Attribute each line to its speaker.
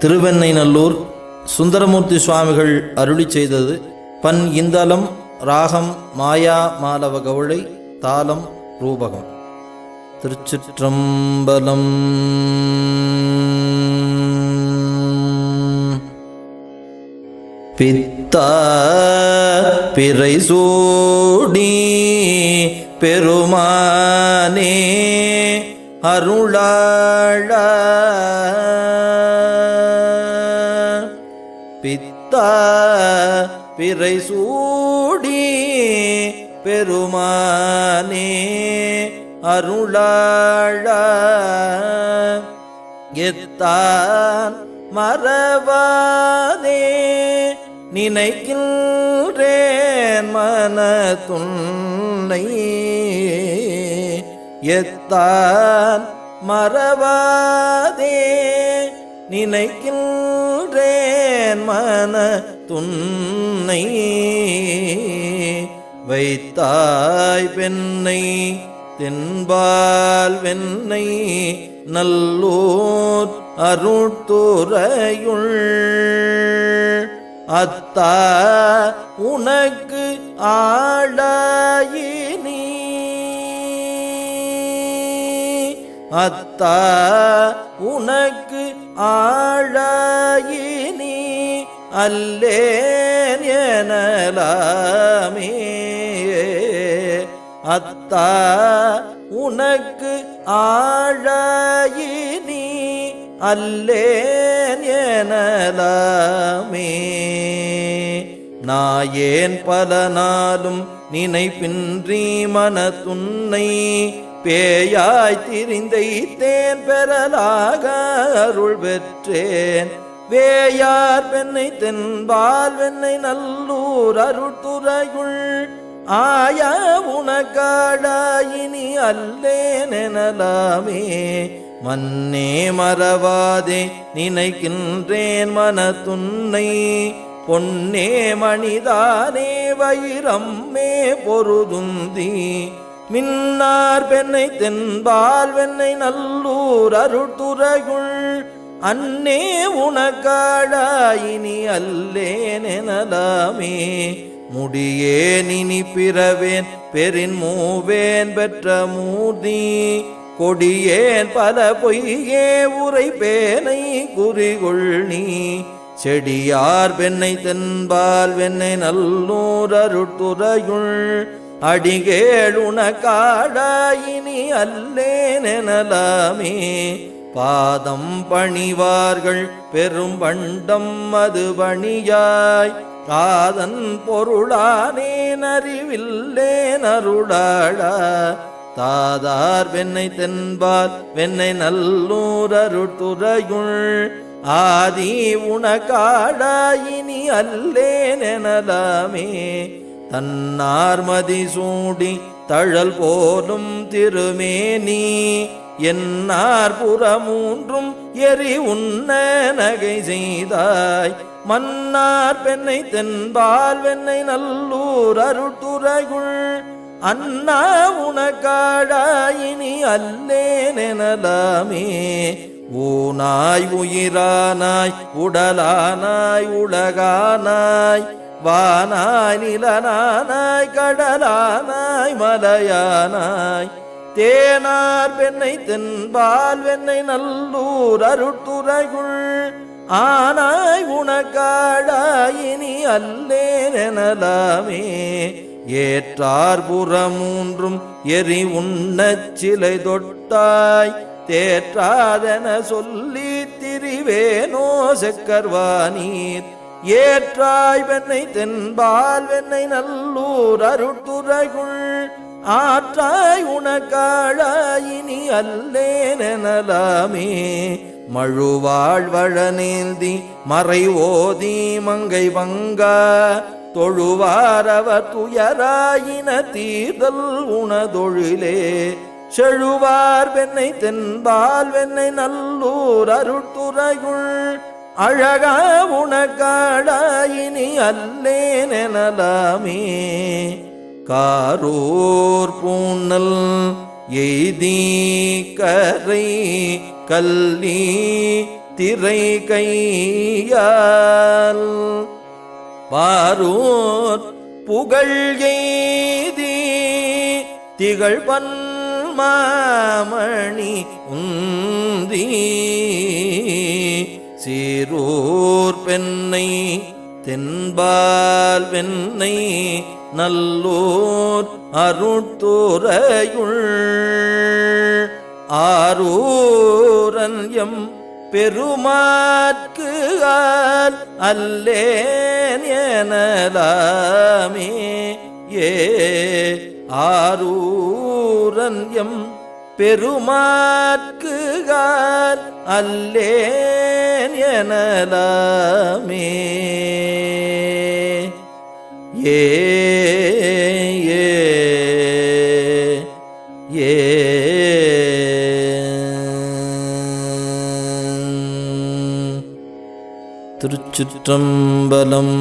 Speaker 1: திருவெண்ணைநல்லூர் சுந்தரமூர்த்தி சுவாமிகள் அருளி செய்தது. பன் இந்தலம் ராகம் மாயா மாலவ கவுளை தாளம் ரூபகம். திருச்சிற்றம்பலம். பித்தா பிறை சூடி பெருமானே அருளாழ பித்தா பிறை சூடி பெருமானே அருளாழ எத்தான் மறவாதே நினைக்கின்றேன் மன துணை எத்தான் மறவாதே நினைக்கின்றேன் மன துன்னை வைத்தாய் பெண்ணை தென்பால் வெண்ணை நல்லூர் அருட்துறையுள் அத்தா உனக்கு ஆளாயினி. அத்தா உனக்கு ஆழாயினி அல்லேன் எனலாமே. அத்தா உனக்கு ஆழாயினி அல்லேன் எனலாமே. நாயேன் பல நாளும் நினைப்பின்றி மனத்துன்னை பேயாய் திரிந்தைத்தேன் பெறலாக அருள் பெற்றேன். வேயார் பெண்ணை தென்பால் வெண்ணை நல்லூர் அருட்டுறையுள் ஆயா உனக்காடாயினி அல்லேன் எனலாமே. மன்னே மறவாதே நினைக்கின்றேன் மனத்துன்னை. பொன்னே மணிதானே வைரம்மே பொருதுந்தி. மின்னார் பெண்ணை தென்பால் வெண்ணை நல்லூர் அருட்டுறையுள் அன்னே உனக்காடாயினி அல்லேன் முடியேன் இனி பிறவேன் பெரின் மூவேன் பெற்ற மூதி கொடியேன் பல பொய்யே உரை பேனை குறிகொள் நீ. செடியார் பெண்ணை தென்பால் வெண்ணை நல்லூர் அருட்டுறையுள் அடிகேளுண காடாயினி அல்லேன் பாதம் பணிவார்கள் பெரும் பண்டம் அது பணியாய் காதன் பொருளானே அறிவில்லேன் அருளாளா. தாதார் வெண்ணை தென்பால் வெண்ணை நல்லூர் அருட்டுறையுள் ஆதி உனக்காடாயினி அல்லேன் தன்னார்மதி சூடி தழல் போலும் திருமேனி என்னார் புறமூன்றும் எரி உண்ண நகை செய்தாய். மன்னார் பெண்ணை தென்பால் வெண்ணை நல்லூர் அருட்டுரைகுள் அண்ணா உனக்காடாயினி அல்லேனெனலாமே ஊனாய் உயிரானாய் உடலானாய் உலகானாய் வானாய் நிலனானாய் கடலானாய் மலையானாய். தேனார் பெண்ணை தென்பால் வெண்ணை நல்லூர் அருட்துறைகுள். ஆனாய் உனக்காடாயினி அல்லேன் எனலாமே. ஏற்றார் புறமூன்றும் எரி உண்ணச் சிலை தொட்டாய். தேற்றாதென சொல்லி திரிவேனோ செக்கர்வானீர். ஏற்றாய் வெண்ணை தென்பால் வெண்ணை நல்லூர் அருட்டுரைகுள் ஆற்றாய் உனக்காழாயினி அல்லேனலாமே எனலாமே மழுவாழ்வழநேந்தி மறை ஓதி மங்கை வங்கா. தொழுவாரவ துயராயின தீர்தல் உணதொழிலே செழுவார் வெண்ணை தென்பால் வெண்ணை நல்லூர் அருட்டுறையுள் அழகா உனக்காடாயினி அல்லேனலாமே எனலாமே காரூர் பூணல் எய்தி கரை கல்லி திரை கையால். பாரூர் புகழ் எய்தி திகழ் பன்மாமணி உந்தீ தென்பால் வெண்ணை நல்லூர் அருட்துறையுள். ஆரூரன் எம் பெருமாற்கு ஆல் அல்லேன் எனலாமே. ஏ ஆரூரன் எம் பெருமாற்கு ஆல் அல்லேன் எனலாமே. ஏ ஏ திருச்சிற்றம்பலம்